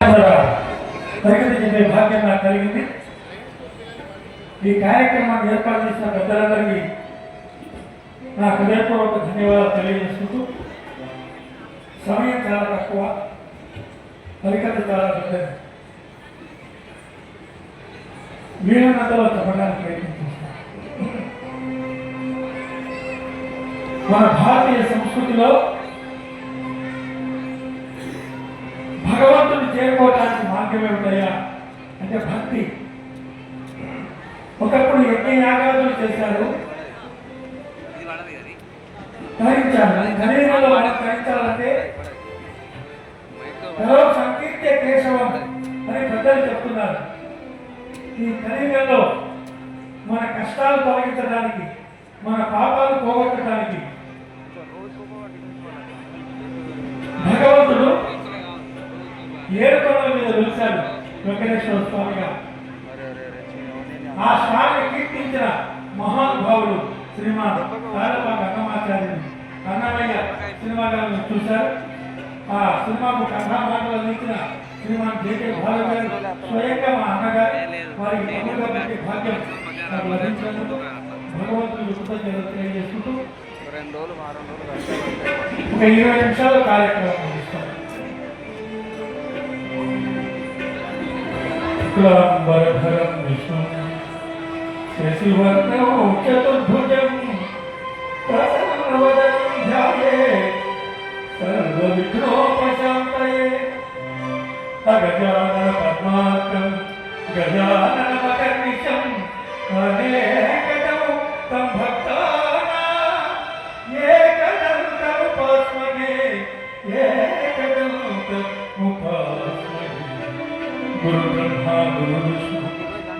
తరగతి చెందే భాగ్యం నాకు కలిగింది. ఈ కార్యక్రమాన్ని ఏర్పాటు చేసిన పెద్దలందరికీ నా హృదయపూర్వక ధన్యవాదాలు తెలియజేసుకుంటూ సమయం చాలా తక్కువ పరికత చాలా పెద్దది. వీళ్ళనంతలో చెప్పడానికి ప్రయత్నిస్తున్నాను మన భారతీయ సంస్కృతిలో భాగ్యమే మార్గం అంటే భక్తి. ఒకప్పుడు ఎన్ని యాగాదులు చేశారు? ధరించాలి శరీరంలో మనం ధరించాలంటే ఎవరో సంకీర్తి కేశవం అని పెద్దలు చెప్తున్నారు. ఈ కలియుగంలో మన కష్టాలు తొలగించడానికి మన పాపాలు పోగొట్టడానికి ఏడు కొండల మీద వెలిశాడు వెంకటేశ్వర స్వామిగా. ఆ స్వామిని కీర్తించిన మహానుభావుడు శ్రీమాన్ తారపాక అన్నమాచార్యుడు అన్నమయ్య సినిమా గారు చూశారు. ఆ సినిమాకు కథామాటలు అందించిన శ్రీమాన్ జేకే భారత గారు స్వయంగా మా అన్నగారు వారికి తమ్ముడుగా పెట్టే భాగ్యం నాకు లభించినందుకు భగవంతుడు కృతజ్ఞతలు తెలియజేసుకుంటూ ఒక ఇరవై నిమిషాలు కార్యక్రమం शुक्लाम्बरधरं विष्णुं। शशिवर्णं चतुर्भुजं प्रसन्नवदनं ध्याये। सर्वविघ्नोपशान्तये। अगजाननपद्मात्रं गजाननमकर्निशं हरे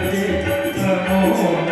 て頼もう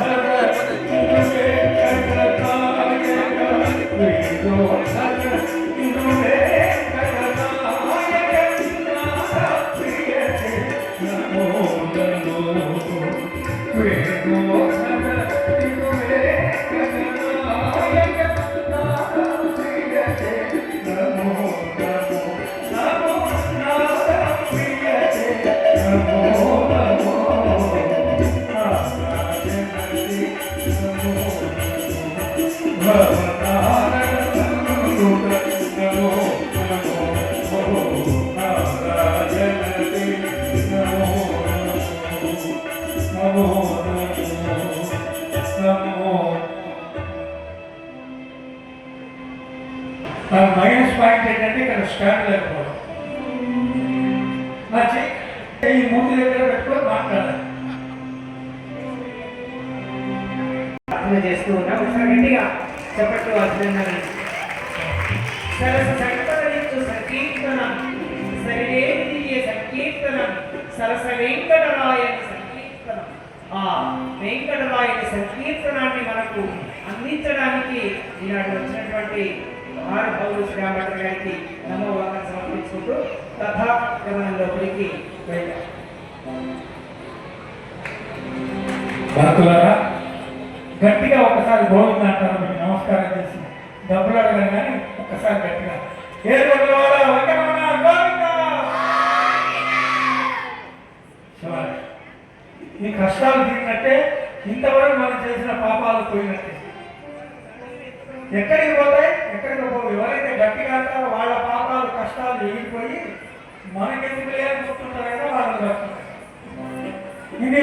మైనస్ పాయింట్ ఏంటంటే ఇక్కడ స్టాండ్ లేకపోవడం నా చెయ్యి ఈ మూతి దగ్గర పెట్టుకొని మాట్లాడాలి. ప్రార్థన చేస్తూ ఉన్నాం. ఒకసారి గట్టిగా చెప్పట్లు అభినందన సరస సంకటరించు సంకీర్తన. సరివేదియే సంకీర్తన. సరస వెంకటరాయని సంకీర్తనం. ఆ వెంకటరాయని సంకీర్తనాన్ని మనకు అందించడానికి ఈనాడు వచ్చినటువంటి మహానుభావులు శ్రీరామభట్ట గారికి నమో వాకం సమర్పించుకుంటూ కథా లోపలికి వెళ్ళాం. భక్తులారా గట్టిగా ఒకసారి భోజనం అంటారు మీకు నమస్కారం చేసి డబ్బులు అడగడం కానీ ఒకసారి గట్టిగా. ఏ ఈ కష్టాలు తిరిగినట్టే ఇంతవరకు మనం చేసిన పాపాలు పోయినట్టే. ఎక్కడికి పోతాయి? ఎక్కడికి పోవు ఎవరైతే గట్టిగా అంటారో వాళ్ళ పాపాలు కష్టాలు ఎగిరిపోయి మనకెందుకు లేదని చెప్తుంటారు కదా వాళ్ళు బతుకుతారు. ఇది